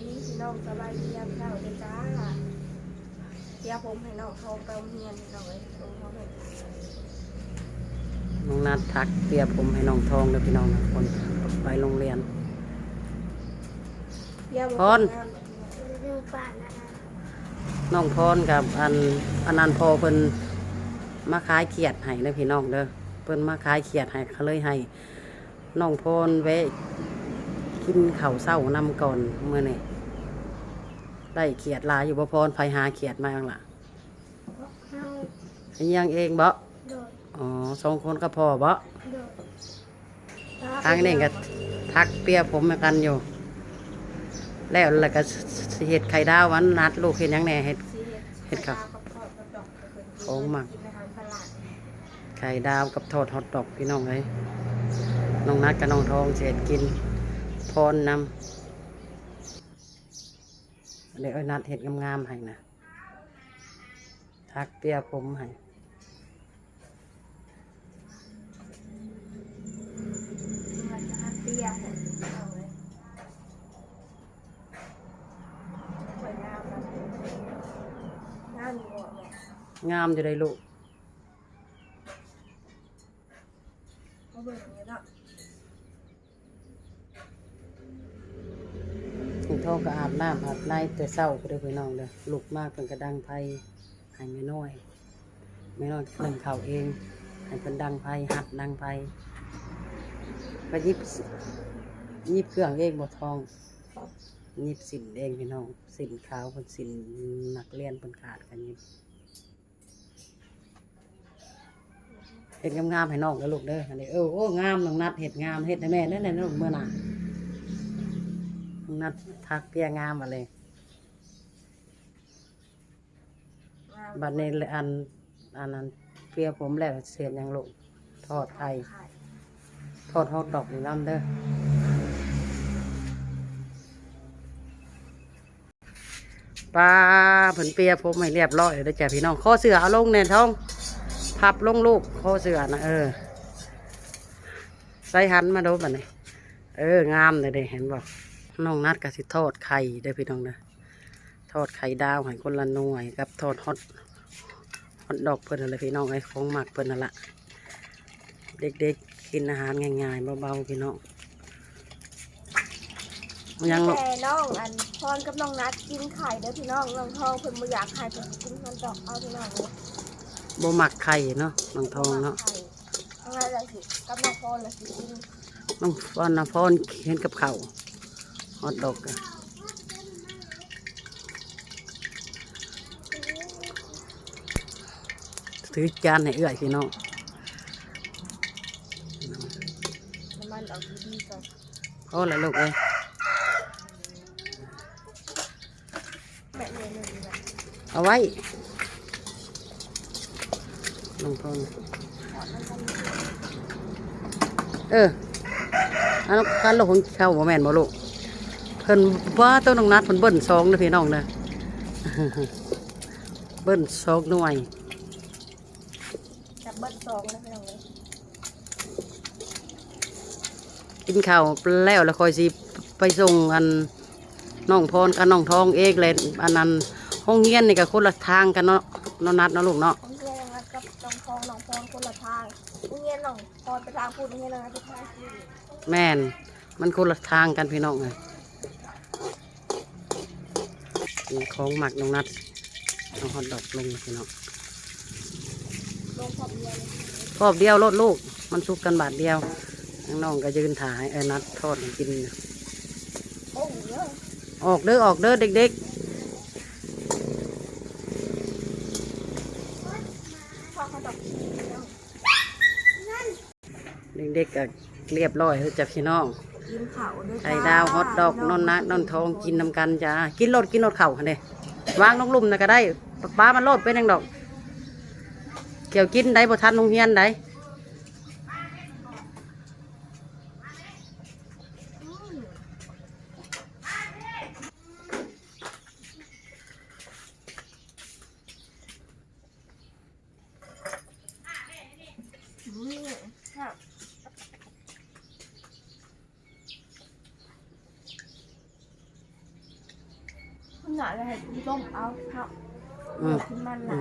ดีพี่น้องสบายดียามเช้าเลยจ้าเดี๋ยวผมให้น้องทองไปโรงเรียนหน่อยลงเขาเลยน้องนัดทักเปียผมให้น้องทองเด้อพี่น้องนะคนไปโรงเรียน เดี๋ยวผมพร ดูป่านนะน้องพรกับอันอันนันพอเพิ่นมาขายเขียดให้เด้อพี่น้องเด้อเพิ่นมาขายเขียดให้เขาเลยให้น้องพรแวะกินข้าวเช้านำก่อนเมื่อนี่ ได้เขียดหลายอยู่บ่พรไผหาเขียดมาจังล่ะเฮาอันยังเองบ่โดดอ๋อสองคนก็พอบ่โดดทางนี้ก็ทักเปียผมเหมือนกันอยู่ แล้วแล้วก็สิเฮ็ดไข่ดาววันนัดลูกเฮ็ดหยังแหน่เฮ็ดสีเฮ็ดครับกับทอดกับดอกกับเพิ่นของหมัก กินอาหารตลาดไข่ดาวกับทอดฮอทดอกพี่น้องเอ้ยน้องนัดกับน้องทองสิเฮ็ดกินพรนำ เดี๋ยวเอานัดเฮ็ดงามๆให้นะทักเปียผมให้มันจะเตี้ยเนี่ยเอาเลยสวยงามนะงามอยู่บ่แม่งามอยู่ได้ลูก มาเบิ่งอย่างนี้เนาะ น้องทองก็อาบน้ำอาบในแต่เช้าก็ได้อพี่น้องเด้อลูกมากเพิ่นก็ดังไผให้แม่น้อยแม่น้อยนึ่งข้าเองให้เพิ่นดังไผหัดดังไผก็ยิบยิบเครื่องเองบ่ทองยิบสินเองพี่น้องสินขาวเป็นสินนักเรียนเป็นขาดกันยิบเห็ดงามๆให้น้องแล้วลูกเด้ออันนี้เออโอ้งามน้องนัดเห็ดงามเห็ดให้แม่นั่นแหละลูกเมื่อน่ะ น้องนัดทักเปียงามมาเลยงามบัดนี้เลยอันอันนั้นเปียผมแล้วเสียนยังลูกทอดไข่ไข่ทอดฮอทดอกนี่น้ำเด้อปลาผลเปียผมให้เรียบร้อยเลยจ้ะพี่น้องข้อเสือเอาลงเนี่ยท้อง พับลงลูกข้อเสือนะเออใส่หันมาดูบัดนี้เอองามเลยเด้เห็นบอก น้องนัดก็สิทอดไข่เด้อพี่น้องเด้อทอดไข่ดาวให้คนละหน่วยกับทอดฮอตฮอตดอกเพิ่นอะไรพี่น้องไอ้ของหมักเพิ่นนั่นละเด็กๆกินอาหารง่ายๆเบาๆพี่น้องยังลูกแต่น้องอันพรกับน้องนัดกินไข่เด้อพี่น้องน้องทองเพิ่นบ่อยากไข่เพิ่นกินมันดอกเอาพี่น้องเลยบ่หมักไข่เนาะน้องทองเนาะไข่ทางนั้นละสิกับน้องพรละสิกินน้องฟอนน้ำฟอนเห็นกับเขาว ฮอตดอกถือจานให้เอื้อยพี่น้องน้ำมันออกดีๆก่อนพอแล้วลูกเอ้ยเอาไว้น้องพอนเอออันนั้นการลูกของเขาบ่แม่นบ่ลูก เพิ่นว่าต้นน้องนัดเพิ่นเบิ้ลสองเด้อพี่น้องเด้อเบิ้ลสองหน่วยจับเบิดซองนะพี่น้องเลยกินข้าวแล้วแล้วคอยสิไปส่งอันน้องพรกับน้องทองเองเลยอันนั้นห้องเฮียนนี่ก็คนละทางกันเนาะน้องนัดเนาะลูกเนาะผมเรียนนัดกับน้องทองน้องพรคนละทางอุ้งเงี้ยน้องพรไปทางพูดอุ้งเงี้ยน้องนัดไปทางพูดแม่นมันคนละทางกันพี่น้องเลย นี่ของหมักน้องนัดเอาฮอตดอกลงพี่น้องครอบเดียวรถลูก มันสุกกันบาทเดียวน้องก็ยืนถ่ายเออนัดทอดกิน ออกเด้อออกเด้อเด็กเดอกเนาะๆเด็กๆก็เรียบร้อยแล้วจ้ะพี่น้อง กินข้าวด้วยไข่ดาวฮอตดอกนอนนักนอนทองกินนำกันจ้ากินรถกินรถเข่าค่ะเนี่ยวางลงลุ่มนะก็ได้ป้ามันโลดเป็นยังดอก เกี่ยวกินได้บ่ทันโรงเรียนได้ หน่อยเลยให้ต้มเอาครับอืม ขึ้นมันนะ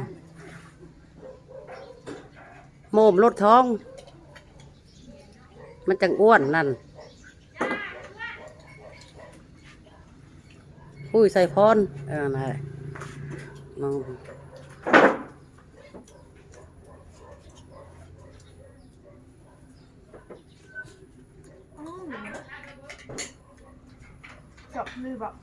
โมมลดท้อง มันจังอ้วนนั่นอุ้ยใส่พรเออนั่นแหละน้องอืมจบเลยแบบ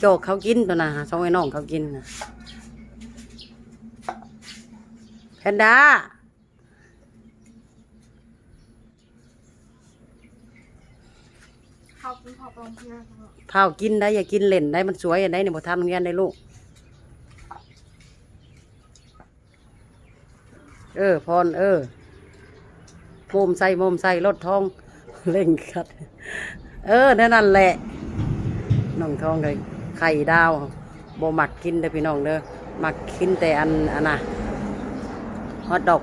โจกเขากินตัวน่ะสองไอ้น้องเขากินนะแพนด้าเข้าเป็นพอปลอมเพื่อนเผากินได้อย่ากินเล่นได้มันสวยอย่าได้ในบ่ทำโรงเรียนได้ลูก เออพรเออโมมใส่โมมใส่รถทองเล่งคัด เออนั่นนั่นแหละน้องทองเลย ไข่ดาวบ่มักกินเด้อพี่น้องเด้อมักกินแต่อันอันน่ะฮอทดอก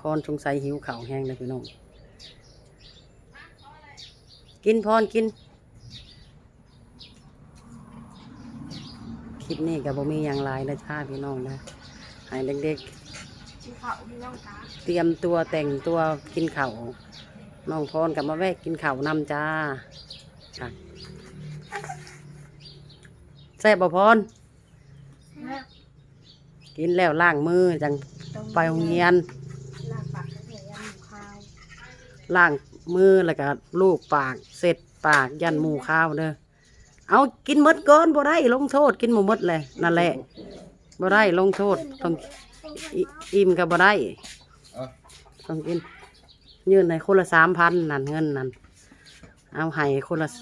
พรสงสัยหิวข้าวแห้งเลยพี่น้อง กินพรกิน คลิปนี้กับบ่มีอย่างไรนะชาพี่น้องนะให้เด็กที่เขาพี่น้องตาๆเตรียมตัวแต่งตัวกินข้าว น้องพรกับมาแวะกินข้าวนำจ้าค่ะแซ่บบ่พรกินแล้วล้างมือจังไปโรงเรียนลากปากให้เหนียวยันหมูข้าวล้างมือแล้วก็ลูกปากเสร็จปากยันหมูข้าวเด้อเอากินหมดก่อนบ่ได้ลงโทษกินหมูหมดเลยนั่นแหละบ่ได้ลงโทษต้องอิอิ่มก็บ่ได้เอาต้องกิน ยื่นให้คนละสามพันนั่นเงินนั่นเอาให้คนละส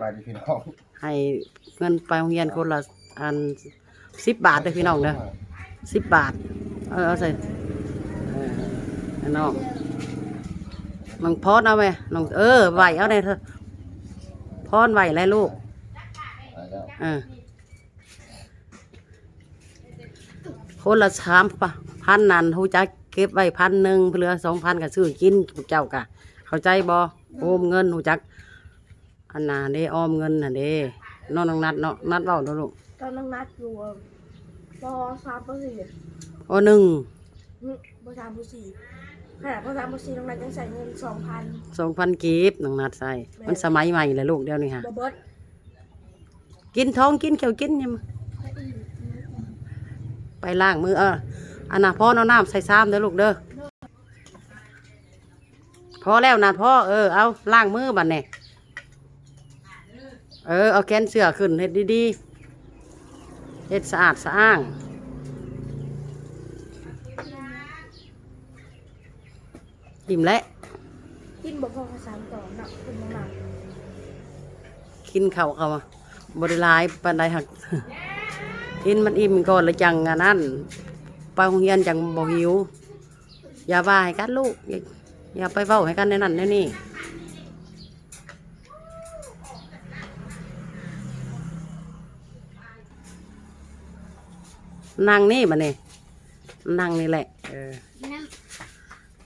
บายดีพี่น้องให้เงินไปโรงเรียนคนละอันสิบบาทเด้อพี่น้องเด้อสิบบาท เออเอาใส่เออให้น้องน้องพอดเอาไหมน้องเออไหวเอาเลยเถอะพอดไหวแล้วลูกไปแล้วเออคนละสามพันนั่นหูจัก เก็บไว้พันหนึ่งเหลือสองพันก็ซื้อกินพวกเจ้ากะเข้าใจบ่โอมเงินหูจัก อันน่ะเด้ออมเงินน่ะเด้น้องน้องนัดเนาะนัดเว้าเนาะลูกตอนน้องนัดอยู่ปสามปสี่โอหนึ่งปสามปสี่ขนาดปสามปสี่น้องนัดยังใส่เงินสองพันสองพันกีบน้องนัดใส่ มันสมัยใหม่เลยลูกเดี๋ยวนี้ฮะบเบิร์ตกินท้องกินเขียวกินยังไปล้างมือเออ อันน่ะพ่อเอาน้ำใส่ซ้ำเด้อลูกเด้อพอแล้วนะพ่อเออเอาล้างมือบัดเนี่ยเออเอาแขนเสื้อขึ้นเฮ็ดดีๆเฮ็ดสะอาดสะอ้างอิ่มแล้วกินบ่พอภาษาต่อหนักคุณน้องนัดกินเข้าเขามาบริลายปานใดหักกินมันอิ่มก่อนลยจังอันนั้น ไปโรงเรียนจังบ่หิว อย่าว่าให้กันลูก อย่าไปเว้าให้กันในนั้นในนี่นั่งนี่มาเนี่ยนั่งนี่แหละเออ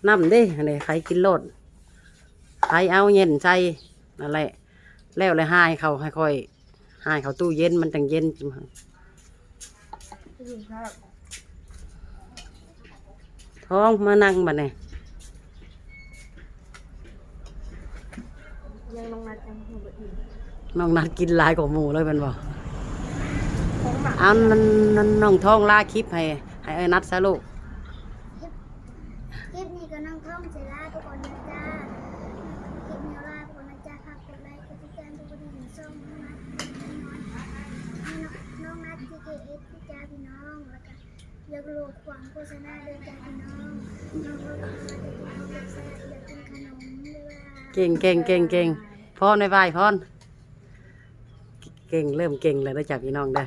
น้ำด้อันนี้ใครกินโลดใครเอาเย็นใจนั่นแหละแล้วเลยหายเขาให้ค่อยหายเขาตู้เย็นมันจังเย็นจังอยู่ครับ ท้องมานั่งบัดเนี่ยยังน้องนัดยังหัวอีกน้องนัดกินลายกว่าหมูเลยเป็นบ่ของหมักอันนั้นนั้นน้องท้องล่าคลิปให้ให้ไอ้นัดซะลูก คลิปนี้ก็น้องท่องเสร็จแล้วทุกคนนะจ้าคลิปนี้ลาทุกคนนะจ้าฝากกดไลค์กดติดตามทุกคนที่เห็นช่องน้องนัทน้องนัททีเคเอสพี่จ้าพี่น้องแล้วก็ อยากรู้ความโฆษณาเดินจ้าพี่น้องน้องก็มาจะกินข้าวแซ่บอยากกินขนมด้วยเก่งเก่งเก่งเก่งพรในไหวพรเก่งเริ่มเก่งเลยนะจ๊ะพี่น้องเด้อ